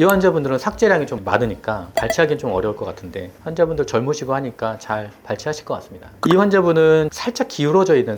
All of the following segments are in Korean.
이 환자분들은 삭제량이 좀 많으니까 발치하기는 좀 어려울 것 같은데 환자분들 젊으시고 하니까 잘 발치하실 것 같습니다. 이 환자분은 살짝 기울어져 있는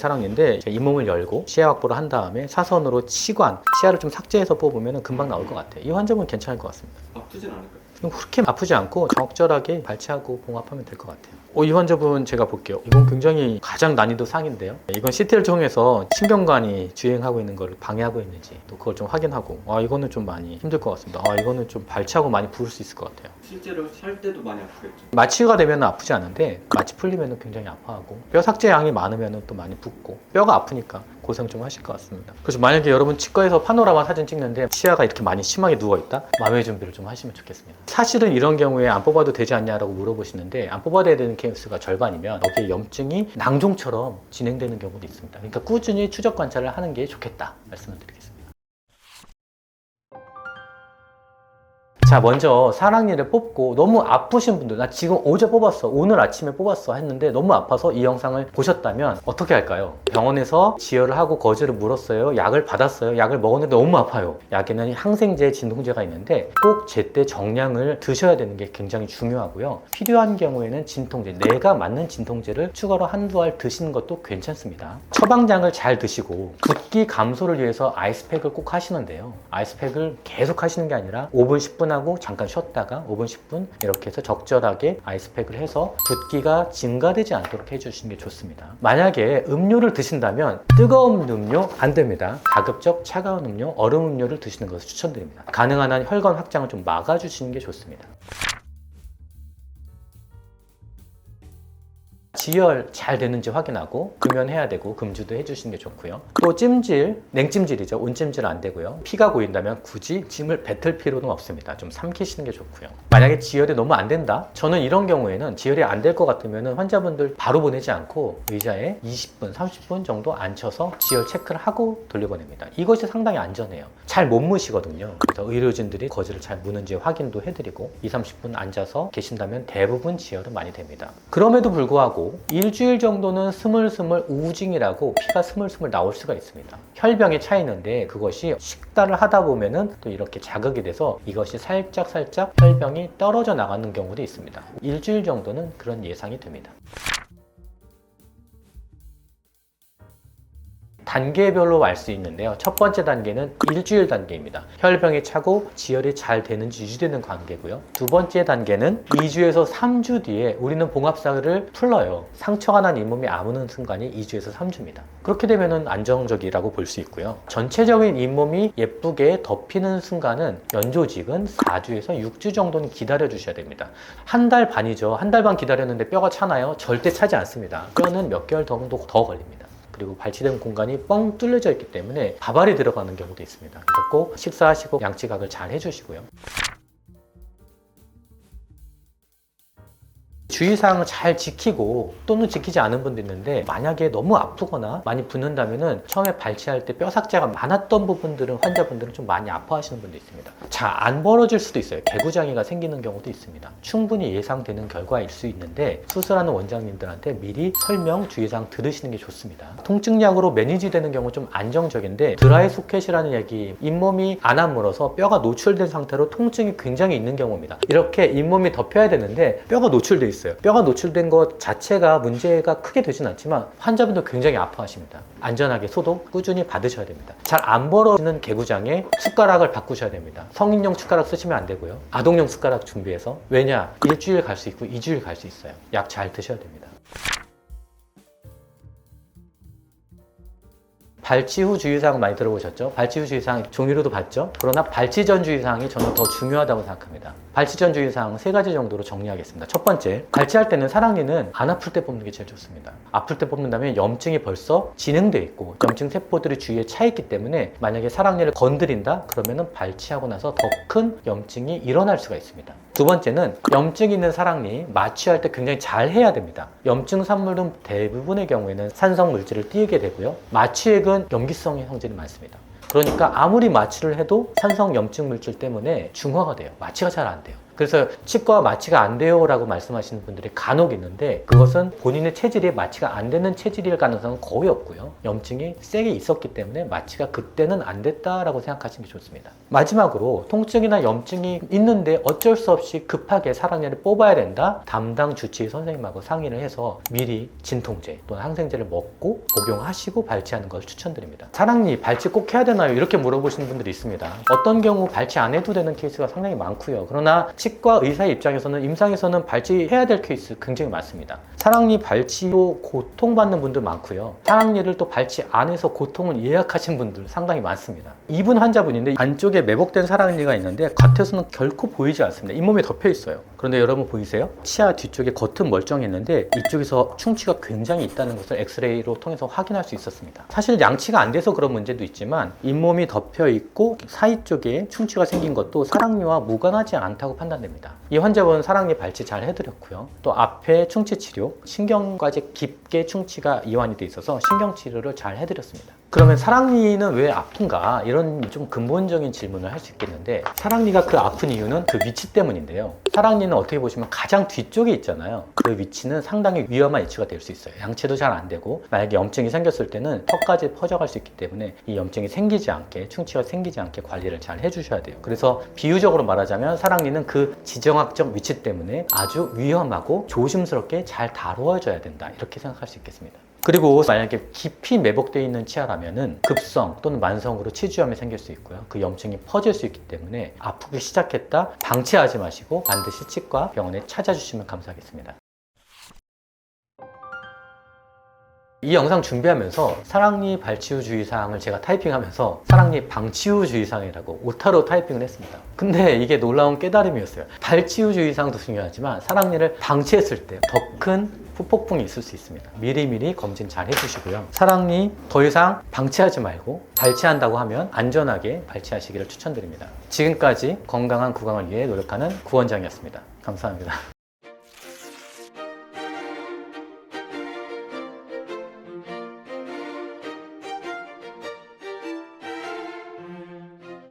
이제 잇몸을 열고 치아 확보를 한 다음에 사선으로 치관, 치아를 좀 삭제해서 뽑으면 금방 나올 것 같아요. 이 환자분은 괜찮을 것 같습니다. 아프진 않을까요? 그렇게 아프지 않고 적절하게 발치하고 봉합하면 될 것 같아요. 어, 이 환자분 제가 볼게요. 이건 굉장히 가장 난이도 상인데요. 이건 CT를 통해서 신경관이 주행하고 있는 걸 방해하고 있는지 또 그걸 좀 확인하고 아 이거는 좀 많이 힘들 것 같습니다. 아 이거는 좀 발치하고 많이 부을 수 있을 것 같아요. 실제로 살 때도 많이 아프겠죠. 마취가 되면 아프지 않은데 마취 풀리면 굉장히 아파하고 뼈 삭제 양이 많으면 또 많이 붓고 뼈가 아프니까 고생 좀 하실 것 같습니다. 그래서 만약에 여러분 치과에서 파노라마 사진 찍는데 치아가 이렇게 많이 심하게 누워 있다, 마취 준비를 좀 하시면 좋겠습니다. 사실은 이런 경우에 안 뽑아도 되지 않냐라고 물어보시는데 안 뽑아야 되는 케이스가 절반이면 여기에 염증이 낭종처럼 진행되는 경우도 있습니다. 그러니까 꾸준히 추적 관찰을 하는 게 좋겠다 말씀을 드리겠습니다. 자 먼저 사랑니를 뽑고 너무 아프신 분들 나 지금 어제 뽑았어 오늘 아침에 뽑았어 했는데 너무 아파서 이 영상을 보셨다면 어떻게 할까요? 병원에서 지혈을 하고 거즈를 물었어요 약을 받았어요 약을 먹었는데 너무 아파요. 약에는 항생제 진통제가 있는데 꼭 제때 정량을 드셔야 되는 게 굉장히 중요하고요. 필요한 경우에는 진통제 내가 맞는 진통제를 추가로 한두 알 드시는 것도 괜찮습니다. 처방장을 잘 드시고 붓기 감소를 위해서 아이스팩을 꼭 하시는데요. 아이스팩을 계속 하시는 게 아니라 5분 10분 하고 잠깐 쉬었다가 5분 10분 이렇게 해서 적절하게 아이스팩을 해서 붓기가 증가되지 않도록 해주시는 게 좋습니다. 만약에 음료를 드신다면 뜨거운 음료 안 됩니다. 가급적 차가운 음료 얼음 음료를 드시는 것을 추천드립니다. 가능한 한 혈관 확장을 좀 막아주시는 게 좋습니다 지혈 잘 되는지 확인하고 금연해야 되고 금주도 해주시는 게 좋고요. 또 찜질, 냉찜질이죠. 온찜질 안 되고요. 피가 고인다면 굳이 찜을 뱉을 필요는 없습니다. 좀 삼키시는 게 좋고요. 만약에 지혈이 너무 안 된다? 저는 이런 경우에는 지혈이 안 될 것 같으면 환자분들 바로 보내지 않고 의자에 20분, 30분 정도 앉혀서 지혈 체크를 하고 돌려보냅니다. 이것이 상당히 안전해요. 잘 못 무시거든요. 그래서 의료진들이 거즈를 잘 무는지 확인도 해드리고 2, 30분 앉아서 계신다면 대부분 지혈은 많이 됩니다. 그럼에도 불구하고 일주일 정도는 스물스물 우징이라고 피가 스물스물 나올 수가 있습니다. 혈병이 차 있는데 그것이 식단을 하다 보면은 또 이렇게 자극이 돼서 이것이 살짝 살짝 혈병이 떨어져 나가는 경우도 있습니다. 일주일 정도는 그런 예상이 됩니다. 단계별로 알 수 있는데요. 첫 번째 단계는 일주일 단계입니다. 혈병이 차고 지혈이 잘 되는지 유지되는 관계고요. 두 번째 단계는 2주에서 3주 뒤에 우리는 봉합사를 풀러요. 상처가 난 잇몸이 아무는 순간이 2주에서 3주입니다. 그렇게 되면 안정적이라고 볼 수 있고요. 전체적인 잇몸이 예쁘게 덮이는 순간은 연조직은 4주에서 6주 정도는 기다려 주셔야 됩니다. 한 달 반이죠. 한 달 반 기다렸는데 뼈가 차나요? 절대 차지 않습니다. 뼈는 몇 개월 정도 더 걸립니다. 그리고 발치된 공간이 뻥 뚫려져 있기 때문에 바발이 들어가는 경우도 있습니다. 그래서 꼭 식사하시고 양치각을 잘 해주시고요. 주의사항을 잘 지키고 또는 지키지 않은 분도 있는데 만약에 너무 아프거나 많이 붓는다면은 처음에 발치할 때 뼈 삭제가 많았던 부분들은 환자분들은 좀 많이 아파하시는 분도 있습니다. 잘 안 벌어질 수도 있어요. 개구장이가 생기는 경우도 있습니다. 충분히 예상되는 결과일 수 있는데 수술하는 원장님들한테 미리 설명 주의사항 들으시는 게 좋습니다. 통증약으로 매니지 되는 경우 좀 안정적인데 드라이 소켓이라는 얘기 잇몸이 안 아물어서 뼈가 노출된 상태로 통증이 굉장히 있는 경우입니다. 이렇게 잇몸이 덮여야 되는데 뼈가 노출돼 있어요. 뼈가 노출된 것 자체가 문제가 크게 되진 않지만 환자분들 굉장히 아파하십니다. 안전하게 소독 꾸준히 받으셔야 됩니다. 잘 안 벌어지는 개구장에 숟가락을 바꾸셔야 됩니다. 성인용 숟가락 쓰시면 안 되고요. 아동용 숟가락 준비해서 왜냐 일주일 갈 수 있고 2주일 갈 수 있어요. 약 잘 드셔야 됩니다. 발치 후 주의사항 많이 들어보셨죠? 발치 후 주의사항 종이로도 봤죠? 그러나 발치 전 주의사항이 저는 더 중요하다고 생각합니다. 발치 전 주의사항 세 가지 정도로 정리하겠습니다. 첫 번째, 발치할 때는 사랑니는 안 아플 때 뽑는 게 제일 좋습니다. 아플 때 뽑는다면 염증이 벌써 진행돼 있고 염증 세포들이 주위에 차 있기 때문에 만약에 사랑니를 건드린다? 그러면은 발치하고 나서 더 큰 염증이 일어날 수가 있습니다. 두 번째는 염증 있는 사랑니 마취할 때 굉장히 잘 해야 됩니다. 염증 산물은 대부분의 경우에는 산성 물질을 띄게 되고요. 마취액은 염기성의 성질이 많습니다. 그러니까 아무리 마취를 해도 산성 염증 물질 때문에 중화가 돼요. 마취가 잘 안 돼요. 그래서 치과와 마취가 안 돼요라고 말씀하시는 분들이 간혹 있는데 그것은 본인의 체질이 마취가 안 되는 체질일 가능성은 거의 없고요. 염증이 세게 있었기 때문에 마취가 그때는 안 됐다라고 생각하시는 게 좋습니다. 마지막으로 통증이나 염증이 있는데 어쩔 수 없이 급하게 사랑니를 뽑아야 된다. 담당 주치의 선생님하고 상의를 해서 미리 진통제 또는 항생제를 먹고 복용하시고 발치하는 것을 추천드립니다. 사랑니 발치 꼭 해야 되나요? 이렇게 물어보시는 분들이 있습니다. 어떤 경우 발치 안 해도 되는 케이스가 상당히 많고요. 그러나 치과 의사의 입장에서는 임상에서는 발치해야 될 케이스 굉장히 많습니다. 사랑니 발치로 고통받는 분들 많고요. 사랑니를 또 발치 안 해서 고통을 예약하신 분들 상당히 많습니다. 이분 환자분인데 안쪽에 매복된 사랑니가 있는데 겉에서는 결코 보이지 않습니다. 잇몸에 덮여 있어요. 그런데 여러분 보이세요? 치아 뒤쪽에 겉은 멀쩡했는데 이쪽에서 충치가 굉장히 있다는 것을 엑스레이로 통해서 확인할 수 있었습니다. 사실 양치가 안 돼서 그런 문제도 있지만 잇몸이 덮여 있고 사이 쪽에 충치가 생긴 것도 사랑니와 무관하지 않다고 판단 됩니다. 이 환자분 사랑니 발치 잘 해드렸고요. 또 앞에 충치 치료, 신경과제 깊게 충치가 이완이 돼 있어서 신경 치료를 잘 해드렸습니다. 그러면 사랑니는 왜 아픈가? 이런 좀 근본적인 질문을 할 수 있겠는데 사랑니가 그 아픈 이유는 그 위치 때문인데요. 사랑니는 어떻게 보시면 가장 뒤쪽에 있잖아요. 그 위치는 상당히 위험한 위치가 될 수 있어요. 양치도 잘 안 되고 만약에 염증이 생겼을 때는 턱까지 퍼져갈 수 있기 때문에 이 염증이 생기지 않게 충치가 생기지 않게 관리를 잘 해주셔야 돼요. 그래서 비유적으로 말하자면 사랑니는 그 지정학적 위치 때문에 아주 위험하고 조심스럽게 잘 다루어져야 된다. 이렇게 생각할 수 있겠습니다. 그리고 만약에 깊이 매복되어 있는 치아라면은 급성 또는 만성으로 치주염이 생길 수 있고요. 그 염증이 퍼질 수 있기 때문에 아프기 시작했다 방치하지 마시고 반드시 치과 병원에 찾아주시면 감사하겠습니다. 이 영상 준비하면서 사랑니 발치 후 주의사항을 제가 타이핑하면서 사랑니 방치 후 주의사항이라고 오타로 타이핑을 했습니다. 근데 이게 놀라운 깨달음이었어요. 발치 후 주의사항도 중요하지만 사랑니를 방치했을 때 더큰 후폭풍이 있을 수 있습니다. 미리미리 검진 잘 해주시고요. 사랑니 더 이상 방치하지 말고 발치한다고 하면 안전하게 발치하시기를 추천드립니다. 지금까지 건강한 구강을 위해 노력하는 구원장이었습니다. 감사합니다.